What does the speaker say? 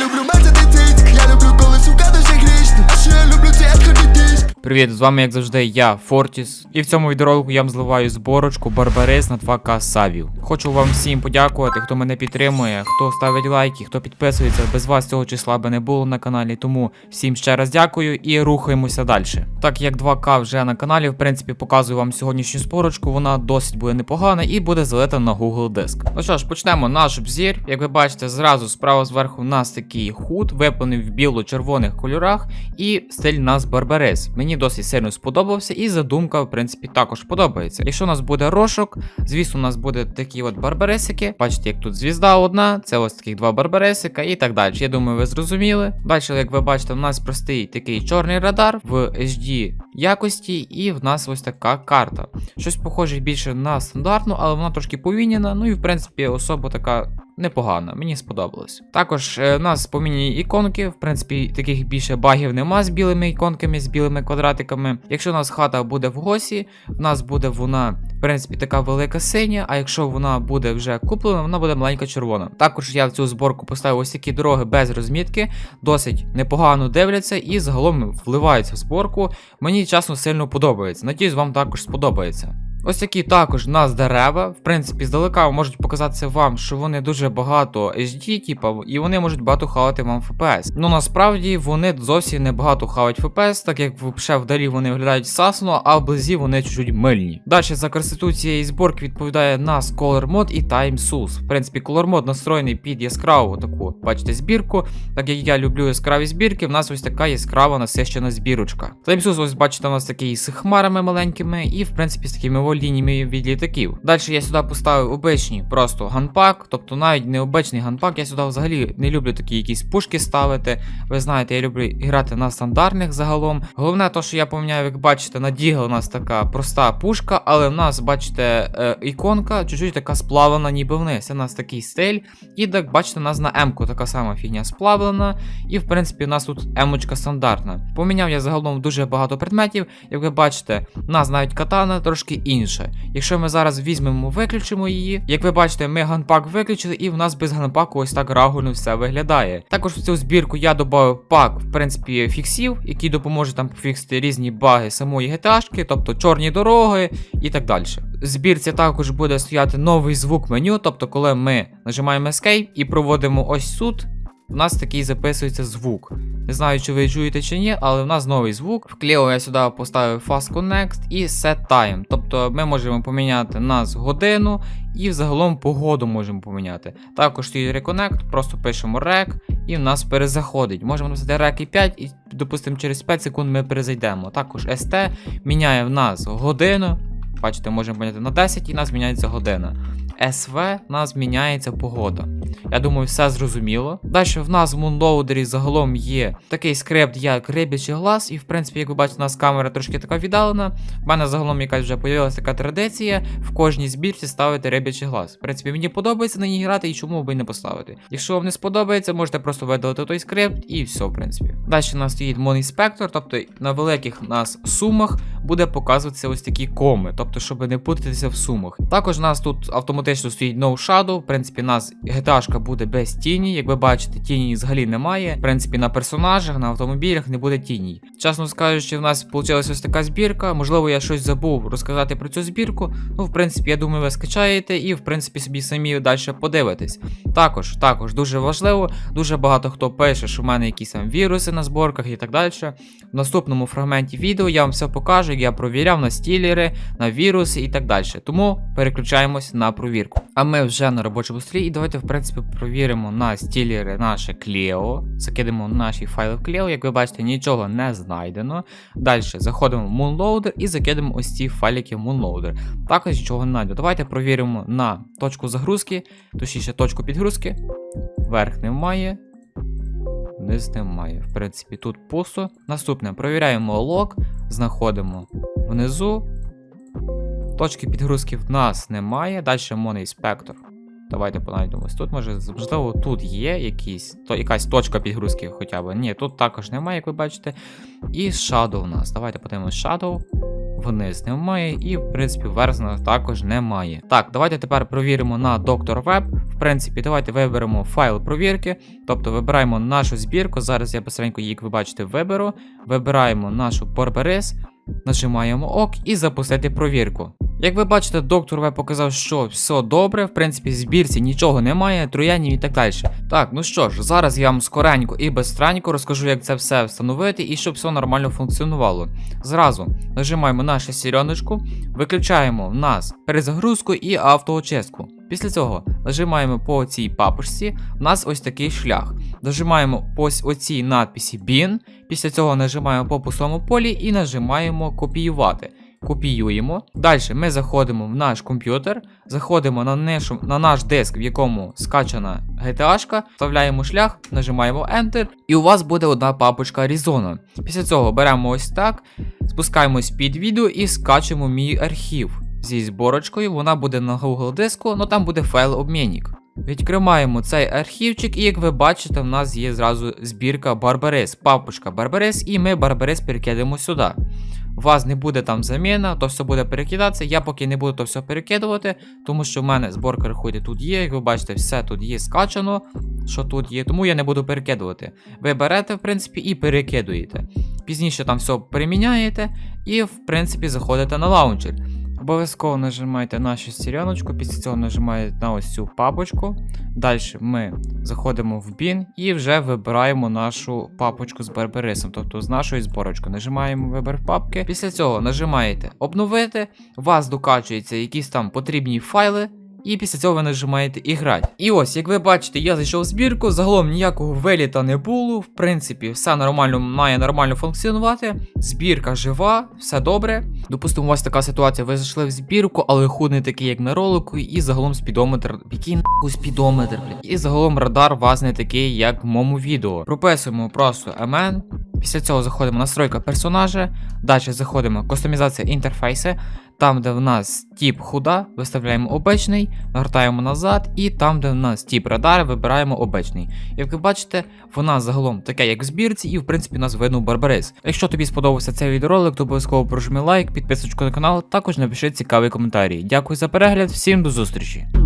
Я люблю Привіт, з вами як завжди я, Фортіс. І в цьому відеоролику я вам зливаю зборочку Барбарис на 2К сабів. Хочу вам всім подякувати, хто мене підтримує, хто ставить лайки, хто підписується. Без вас цього числа би не було на каналі. Тому всім ще раз дякую і рухаємося далі. Так як 2К вже на каналі, в принципі, показую вам сьогоднішню зборочку. Вона досить буде непогана і буде залита на Google Диск. Ну що ж, почнемо наш обзір. Як ви бачите, зразу справа зверху у нас такий худ, виповнений в біло-червоних кольорах, і стиль нас Барбарис. Мені досить сильно сподобався, і задумка, в принципі, також подобається. Якщо у нас буде рошок, звісно, у нас буде такі от барбаресики. Бачите, як тут звізда одна, це ось таких два барбаресика і так далі. Я думаю, ви зрозуміли. Далі, як ви бачите, у нас простий такий чорний радар в HD якості, і в нас ось така карта. Щось похоже більше на стандартну, але вона трошки повінена. Ну і в принципі особа така непогана, мені сподобалось. Також е, у нас помінні іконки, в принципі, таких більше багів нема з білими іконками, з білими квадратиками. Якщо у нас хата буде в госі, в нас буде вона, в принципі, така велика синя, а якщо вона буде вже куплена, вона буде маленька червона. Також я в цю зборку поставив ось такі дороги без розмітки, досить непогано дивляться і загалом вливаються в зборку. Мені чесно сильно подобається. Надіюсь, вам також сподобається. Ось такі також у нас дерева. В принципі, здалека можуть показатися вам, що вони дуже багато HD, типа, і вони можуть багато хавати вам FPS. Ну насправді вони зовсім не багато хавають FPS, так як ще вдалі вони виглядають сасно, а вблизі вони чуть-чуть мильні. Далі за красоту цієї зборки відповідає нас Color Mod і Time Sus. В принципі, Color Mod настроєний під яскраву таку, бачите, збірку. Так як я люблю яскраві збірки, в нас ось така яскрава насищена збірочка. Time Sus, ось бачите, у нас такий з хмарами маленькими, і в принципі з такими лініями від літаків. Далі я сюди поставив обичні просто ганпак, тобто навіть не обичний ганпак, я сюди взагалі не люблю такі якісь пушки ставити. Ви знаєте, я люблю грати на стандартних загалом. Головне, то, що я поміняв, як бачите, на Дігл у нас така проста пушка, але в нас, бачите, е, іконка чуть-чуть така сплавлена, ніби вниз. Це у нас такий стиль. І так, бачите, у нас на М-ку така сама фігня сплавлена. І в принципі, у нас тут М-очка стандартна. Поміняв я загалом дуже багато предметів. Як ви бачите, у нас навіть катана трошки інша. Якщо ми зараз візьмемо, виключимо її, як ви бачите, ми ганпак виключили, і в нас без ганпаку ось так рагульно все виглядає. Також в цю збірку я додав пак, в принципі, фіксів, який допоможе там пофіксити різні баги самої GTA, тобто чорні дороги і так далі. В збірці також буде стояти новий звук меню, тобто, коли ми нажимаємо Escape і проводимо ось тут. У нас такий записується звук. Не знаю, чи ви чуєте чи ні, але в нас новий звук. В Clio я сюди поставив Fast Connect і Set Time. Тобто ми можемо поміняти нас годину і взагалом погоду можемо поміняти. Також стоїть Reconnect, просто пишемо Rec і в нас перезаходить. Можемо написати Rec і 5 і, допустимо, через 5 секунд ми перезайдемо. Також ST міняє в нас годину. Бачите, можемо поміняти на 10 і в нас міняється година. СВ нас міняється погода. Я думаю, все зрозуміло. Далі в нас в Moonloader загалом є такий скрипт, як рибячий глаз, і в принципі, як ви бачите, у нас камера трошки така віддалена. В мене загалом якась вже появилася така традиція в кожній збірці ставити рибячий глаз. В принципі, мені подобається на ній грати і чому би не поставити. Якщо вам не сподобається, можете просто видалити той скрипт і все, в принципі. Далі у нас стоїть моніспектор, тобто на великих нас сумах буде показуватися ось такі коми, тобто, щоб не путатися в сумах. Також у нас тут автоматично стоїть No Shadow, в принципі, нас GTA буде без тіні. Як ви бачите, тіні взагалі немає. В принципі, на персонажах, на автомобілях не буде тіні. Чесно скажучи, в нас вийшла ось така збірка. Можливо, я щось забув розказати про цю збірку. Ну, в принципі, я думаю, ви скачаєте і, в принципі, собі самі далі подивитесь. Також, також дуже важливо, дуже багато хто пише, що в мене якісь там віруси на зборках і так далі. В наступному фрагменті відео я вам все покажу, як я провіряв на стілери, на віруси і так далі. Тому переключаємось на провірку. А ми вже на робочому столі, і давайте, в принципі, провіримо на стілери наше Clio. Закидемо наші файли в Clio. Як ви бачите, нічого не знайдено. Далі заходимо в Moonloader і закидемо ось ці файлики в Moonloader. Також нічого не знайдемо. Давайте провіримо на точку загрузки, точніше точку підгрузки. Верх немає. Низ немає. В принципі, тут пусто. Наступне провіряємо лог, знаходимо внизу. Точки підгрузки в нас немає. Далі моноінспектор. Давайте понайдемо. Ось Тут може, можливо, тут є якісь, то, якась точка підгрузки хоча б. Ні, тут також немає, як ви бачите. І Shadow у нас. Давайте подивимось Shadow. вниз немає, і в принципі версна також немає. Так, давайте тепер провіримо на доктор Web. В принципі, давайте виберемо файл провірки, тобто вибираємо нашу збірку. Зараз я її, як ви бачите, виберу. Вибираємо нашу Barbaris, нажимаємо ОК і запустити провірку. Як ви бачите, доктор Веб показав, що все добре, в принципі, в збірці нічого немає, троянів і так далі. Так, ну що ж, зараз я вам скоренько і безстранько розкажу, як це все встановити і щоб все нормально функціонувало. Зразу нажимаємо на шестереночку, виключаємо в нас перезагрузку і автоочистку. Після цього нажимаємо по цій папочці, у нас ось такий шлях. Нажимаємо по оцій надписі BIN, після цього нажимаємо по пустому полі і нажимаємо копіювати. Копіюємо. Далі ми заходимо в наш комп'ютер, заходимо на, нашу, на наш диск, в якому скачана GTA, вставляємо шлях, нажимаємо Enter, і у вас буде одна папочка Arizona. Після цього беремо ось так, спускаємось під відео і скачуємо мій архів зі зборочкою. Вона буде на Google диску, але там буде файл обмінник. Відкриваємо цей архівчик, і як ви бачите, в нас є зразу збірка Barbaris, папочка Barbaris, і ми Barbaris перекидаємо сюди. У вас не буде там заміна, то все буде перекидатися. Я поки не буду то все перекидувати, тому що в мене зборка рахуйте тут є. Як ви бачите, все тут є скачано, що тут є, тому я не буду перекидувати. Ви берете, в принципі, і перекидуєте. Пізніше там все переміняєте, і, в принципі, заходите на лаунчер. Обов'язково нажимаєте на шестереночку, після цього нажимаєте на ось цю папочку. Далі ми заходимо в BIN і вже вибираємо нашу папочку з барберисом, тобто з нашої зборочки. Нажимаємо вибір папки. Після цього нажимаєте обновити, у вас докачуються якісь там потрібні файли. І після цього ви нажимаєте іграти. І ось, як ви бачите, я зайшов в збірку, загалом ніякого виліта не було. В принципі, все нормально має нормально функціонувати. Збірка жива, все добре. Допустимо, у вас така ситуація, ви зайшли в збірку, але худ не такий, як на ролику, і загалом спідометр. Який нахуй спідометр, блядь? І загалом радар у вас не такий, як в моєму відео. Прописуємо просто MN. Після цього заходимо настройка персонажа. Далі заходимо кастомізація інтерфейсу. Там, де в нас тип худа, виставляємо обичний, нагортаємо назад, і там, де в нас тип радар, вибираємо обичний. Як ви бачите, вона загалом така, як в збірці, і в принципі нас видно Барбарис. Якщо тобі сподобався цей відеоролик, то обов'язково прожми лайк, підписочку на канал, також напиши цікавий коментарі. Дякую за перегляд, всім до зустрічі!